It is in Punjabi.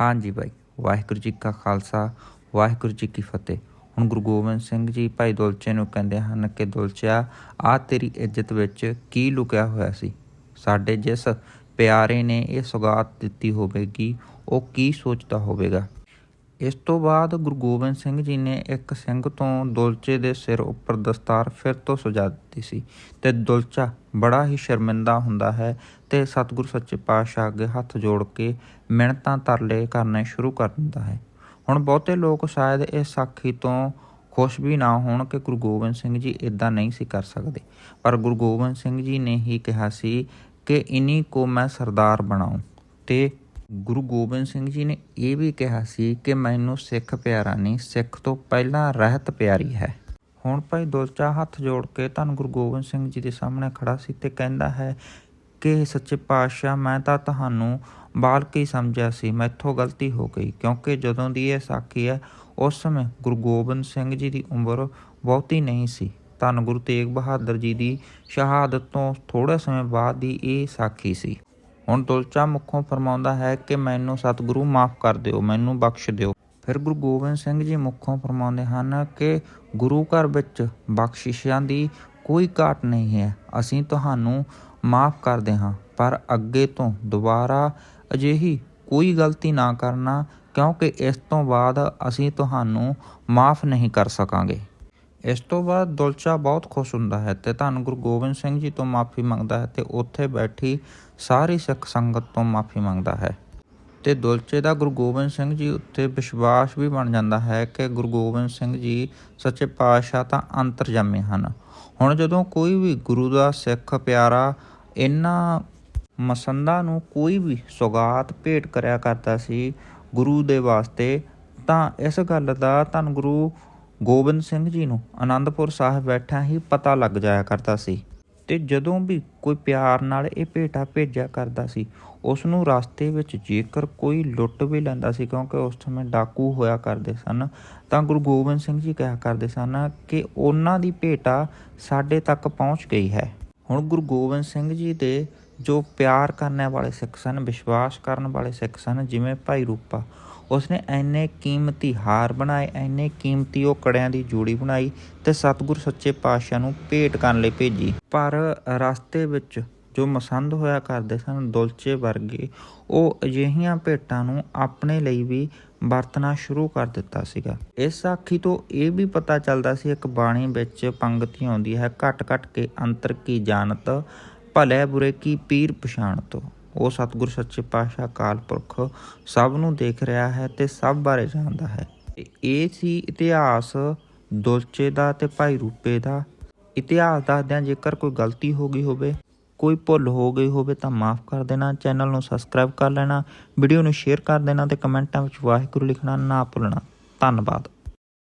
ਹਾਂਜੀ ਭਾਈ, ਵਾਹਿਗੁਰੂ ਜੀ ਕਾ ਖਾਲਸਾ, ਵਾਹਿਗੁਰੂ ਜੀ ਕੀ ਫਤਿਹ। ਹੁਣ ਗੁਰੂ ਗੋਬਿੰਦ ਸਿੰਘ ਜੀ ਭਾਈ ਦੁਲਚੇ ਨੂੰ ਕਹਿੰਦੇ ਹਨ ਕਿ, ਦੁਲਚਿਆ, ਆ ਤੇਰੀ ਇੱਜ਼ਤ ਵਿੱਚ ਕੀ ਲੁਕਿਆ ਹੋਇਆ ਸੀ? ਸਾਡੇ ਜਿਸ ਪਿਆਰੇ ਨੇ ਇਹ ਸੁਗਾਤ ਦਿੱਤੀ ਹੋਵੇਗੀ, ਉਹ ਕੀ ਸੋਚਦਾ ਹੋਵੇਗਾ? ਇਸ ਤੋਂ ਬਾਅਦ ਗੁਰੂ ਗੋਬਿੰਦ ਸਿੰਘ ਜੀ ਨੇ ਇੱਕ ਸਿੰਘ ਤੋਂ ਦੁਲਚੇ ਦੇ ਸਿਰ ਉੱਪਰ ਦਸਤਾਰ ਫਿਰ ਤੋਂ ਸਜਾ ਦਿੱਤੀ ਸੀ ਤੇ ਦੁਲਚਾ ਬੜਾ ਹੀ ਸ਼ਰਮਿੰਦਾ ਹੁੰਦਾ ਹੈ ਤੇ ਸਤਿਗੁਰ ਸੱਚੇ ਪਾਤਸ਼ਾਹ ਅੱਗੇ ਹੱਥ ਜੋੜ ਕੇ ਮਿਹਨਤਾਂ ਤਰਲੇ ਕਰਨੇ ਸ਼ੁਰੂ ਕਰ ਦਿੰਦਾ ਹੈ। ਹੁਣ ਬਹੁਤੇ ਲੋਕ ਸ਼ਾਇਦ ਇਸ ਸਾਖੀ ਤੋਂ ਖੁਸ਼ ਵੀ ਨਾ ਹੋਣ ਕਿ ਗੁਰੂ ਗੋਬਿੰਦ ਸਿੰਘ ਜੀ ਇਦਾਂ ਨਹੀਂ ਸੀ ਕਰ ਸਕਦੇ। ਪਰ ਗੁਰੂ ਗੋਬਿੰਦ ਸਿੰਘ ਜੀ ਨੇ ਹੀ ਕਿਹਾ ਸੀ ਕਿ ਇਨੀ ਕੋ ਮੈਂ ਸਰਦਾਰ ਬਣਾਉਂ ਤੇ ਗੁਰੂ ਗੋਬਿੰਦ ਸਿੰਘ ਜੀ ਨੇ ਇਹ ਵੀ ਕਿਹਾ ਸੀ ਕਿ ਮੈਨੂੰ ਸਿੱਖ ਪਿਆਰਾ ਨਹੀਂ ਸਿੱਖ ਤੋਂ ਪਹਿਲਾਂ ਰਹਿਤ ਪਿਆਰੀ ਹੈ। ਹੁਣ ਭਾਈ ਦੁਲਚਾ ਹੱਥ ਜੋੜ ਕੇ ਧੰਨ ਗੁਰੂ ਗੋਬਿੰਦ ਸਿੰਘ ਜੀ ਦੇ ਸਾਹਮਣੇ ਖੜਾ ਸੀ ਤੇ ਕਹਿੰਦਾ ਹੈ ਕਿ ਸੱਚੇ ਪਾਤਸ਼ਾਹ, ਮੈਂ ਤਾਂ ਤੁਹਾਨੂੰ ਬਾਲਕ ਹੀ ਸਮਝਿਆ ਸੀ, ਮੈਥੋਂ ਗਲਤੀ ਹੋ ਗਈ, ਕਿਉਂਕਿ ਜਦੋਂ ਦੀ ਇਹ ਸਾਖੀ ਹੈ, ਉਸ ਸਮੇਂ ਗੁਰੂ ਗੋਬਿੰਦ ਸਿੰਘ ਜੀ ਦੀ ਉਮਰ ਬਹੁਤੀ ਨਹੀਂ ਸੀ। ਧੰਨ ਗੁਰੂ ਤੇਗ ਬਹਾਦਰ ਜੀ ਦੀ ਸ਼ਹਾਦਤ ਤੋਂ ਥੋੜੇ ਸਮੇਂ ਬਾਅਦ ਦੀ ਇਹ ਸਾਖੀ ਸੀ। ਹੁਣ ਤੁਲਚਾ ਮੁਖੋਂ ਫਰਮਾਉਂਦਾ ਹੈ ਕਿ ਮੈਨੂੰ ਸਤਿਗੁਰੂ ਮਾਫ ਕਰ ਦਿਓ, ਮੈਨੂੰ ਬਖਸ਼ ਦਿਓ। ਫਿਰ ਗੁਰੂ ਗੋਬਿੰਦ ਸਿੰਘ ਜੀ ਮੁਖੋਂ ਫਰਮਾਉਂਦੇ ਹਨ ਕਿ ਗੁਰੂ ਘਰ ਵਿੱਚ ਬਖਸ਼ਿਸ਼ਾਂ ਦੀ ਕੋਈ ਘਾਟ ਨਹੀਂ ਹੈ, ਅਸੀਂ ਤੁਹਾਨੂੰ ਮਾਫ ਕਰਦੇ ਹਾਂ, ਪਰ ਅੱਗੇ ਤੋਂ ਦੁਬਾਰਾ ਅਜਿਹੀ ਕੋਈ ਗਲਤੀ ਨਾ ਕਰਨਾ, ਕਿਉਂਕਿ ਇਸ ਤੋਂ ਬਾਅਦ ਅਸੀਂ ਤੁਹਾਨੂੰ ਮਾਫ ਨਹੀਂ ਕਰ ਸਕਾਂਗੇ। ਇਸ ਤੋਂ ਬਾਅਦ ਦੁਲਚਾ ਬਹੁਤ ਖੁਸ਼ ਹੁੰਦਾ ਹੈ ਤੇ ਧੰਨ ਗੁਰੂ ਗੋਬਿੰਦ ਸਿੰਘ ਜੀ ਤੋਂ ਮਾਫੀ ਮੰਗਦਾ ਹੈ ਤੇ ਉੱਥੇ ਬੈਠੀ ਸਾਰੀ ਸਿੱਖ ਸੰਗਤ ਤੋਂ ਮਾਫੀ ਮੰਗਦਾ ਹੈ। ਤੇ ਦੁਲਚੇ ਦਾ ਗੁਰੂ ਗੋਬਿੰਦ ਸਿੰਘ ਜੀ ਉੱਤੇ ਵਿਸ਼ਵਾਸ ਵੀ ਬਣ ਜਾਂਦਾ ਹੈ ਕਿ ਗੁਰੂ ਗੋਬਿੰਦ ਸਿੰਘ ਜੀ ਸੱਚੇ ਪਾਤਸ਼ਾਹ ਤਾਂ ਅੰਤਰਜਾਮੀ ਹਨ। ਹੁਣ ਜਦੋਂ ਕੋਈ ਵੀ ਗੁਰੂ ਦਾ ਸਿੱਖ ਪਿਆਰਾ ਇਹਨਾਂ ਮਸੰਦਾਂ ਨੂੰ ਕੋਈ ਵੀ ਸੁਗਾਤ ਭੇਟ ਕਰਿਆ ਕਰਦਾ ਸੀ ਗੁਰੂ ਦੇ ਵਾਸਤੇ, ਤਾਂ ਇਸ ਗੱਲ ਦਾ ਧੰਨ ਗੁਰੂ ਗੋਬਿੰਦ ਸਿੰਘ ਜੀ ਨੂੰ ਆਨੰਦਪੁਰ ਸਾਹਿਬ ਬੈਠਾ ਹੀ ਪਤਾ ਲੱਗ ਜਾਇਆ ਕਰਦਾ ਸੀ ਤੇ ਜਦੋਂ ਵੀ ਕੋਈ ਪਿਆਰ ਨਾਲ ਇਹ ਭੇਟਾ ਭੇਜਿਆ ਕਰਦਾ ਸੀ ਉਸ ਨੂੰ ਰਸਤੇ ਵਿੱਚ ਜੇਕਰ ਕੋਈ ਲੁੱਟ ਵੀ ਲੈਂਦਾ ਸੀ ਕਿਉਂਕਿ ਉਸ ਸਮੇਂ ਡਾਕੂ ਹੋਇਆ ਕਰਦੇ ਸਨ, ਤਾਂ ਗੁਰੂ ਗੋਬਿੰਦ ਸਿੰਘ ਜੀ ਕਿਹਾ ਕਰਦੇ ਸਨ ਕਿ ਉਹਨਾਂ ਦੀ ਭੇਟਾ ਸਾਡੇ ਤੱਕ ਪਹੁੰਚ ਗਈ ਹੈ। ਹੁਣ ਗੁਰੂ ਗੋਬਿੰਦ ਸਿੰਘ ਜੀ ਦੇ ਜੋ ਪਿਆਰ ਕਰਨ ਵਾਲੇ ਸਿੱਖ ਸਨ, ਵਿਸ਼ਵਾਸ ਕਰਨ ਵਾਲੇ ਸਿੱਖ ਸਨ, ਜਿਵੇਂ ਭਾਈ ਰੂਪਾ ਉਸਨੇ ਐਨੇ ਕੀਮਤੀ ਹਾਰ ਬਣਾਏ ਐਨੇ ਕੀਮਤੀ ਉਹ ਕੜਿਆਂ ਦੀ ਜੋੜੀ ਬਣਾਈ ਤੇ ਸਤਿਗੁਰ ਸੱਚੇ ਪਾਤਸ਼ਾਹ ਨੂੰ ਭੇਟ ਕਰਨ ਲਈ ਭੇਜੀ। ਪਰ ਰਸਤੇ ਵਿੱਚ ਜੋ ਮਸੰਦ ਹੋਇਆ ਕਰਦੇ ਸਨ ਦੁਲਚੇ ਵਰਗੇ, ਉਹ ਅਜਿਹੀਆਂ ਭੇਟਾਂ ਨੂੰ ਆਪਣੇ ਲਈ ਵੀ ਵਰਤਣਾ ਸ਼ੁਰੂ ਕਰ ਦਿੱਤਾ ਸੀਗਾ। ਇਸ ਸਾਖੀ ਤੋਂ ਇਹ ਵੀ ਪਤਾ ਚੱਲਦਾ ਸੀ, ਇੱਕ ਬਾਣੀ ਵਿੱਚ ਪੰਗਤੀ ਆਉਂਦੀ ਹੈ, ਘਟ ਘਟ ਕੇ ਅੰਤਰ ਕੀ ਜਾਣਤ, ਭਲੇ ਬੁਰੇ ਕੀ ਪੀਰ ਪਛਾਣ ਤੋਂ ਉਹ ਸਤਿਗੁਰ ਸੱਚੇ ਪਾਤਸ਼ਾਹ ਅਕਾਲ ਪੁਰਖ ਸਭ ਨੂੰ ਦੇਖ ਰਿਹਾ ਹੈ ਤੇ ਸਭ ਬਾਰੇ ਜਾਣਦਾ ਹੈ। ਤੇ ਇਹ ਸੀ ਇਤਿਹਾਸ ਦੁਲਚੇ ਦਾ ਤੇ ਭਾਈ ਰੂਪੇ ਦਾ। ਇਤਿਹਾਸ ਦੱਸਦਿਆਂ ਜੇਕਰ ਕੋਈ ਗਲਤੀ ਹੋ ਗਈ ਹੋਵੇ, ਕੋਈ ਭੁੱਲ ਹੋ ਗਈ ਹੋਵੇ ਤਾਂ ਮਾਫ ਕਰ ਦੇਣਾ, ਚੈਨਲ ਨੂੰ ਸਬਸਕ੍ਰਾਈਬ ਕਰ ਲੈਣਾ, ਵੀਡੀਓ ਨੂੰ ਸ਼ੇਅਰ ਕਰ ਦੇਣਾ ਤੇ ਕਮੈਂਟਾਂ ਵਿੱਚ ਵਾਹਿਗੁਰੂ ਲਿਖਣਾ ਨਾ ਭੁੱਲਣਾ। ਧੰਨਵਾਦ।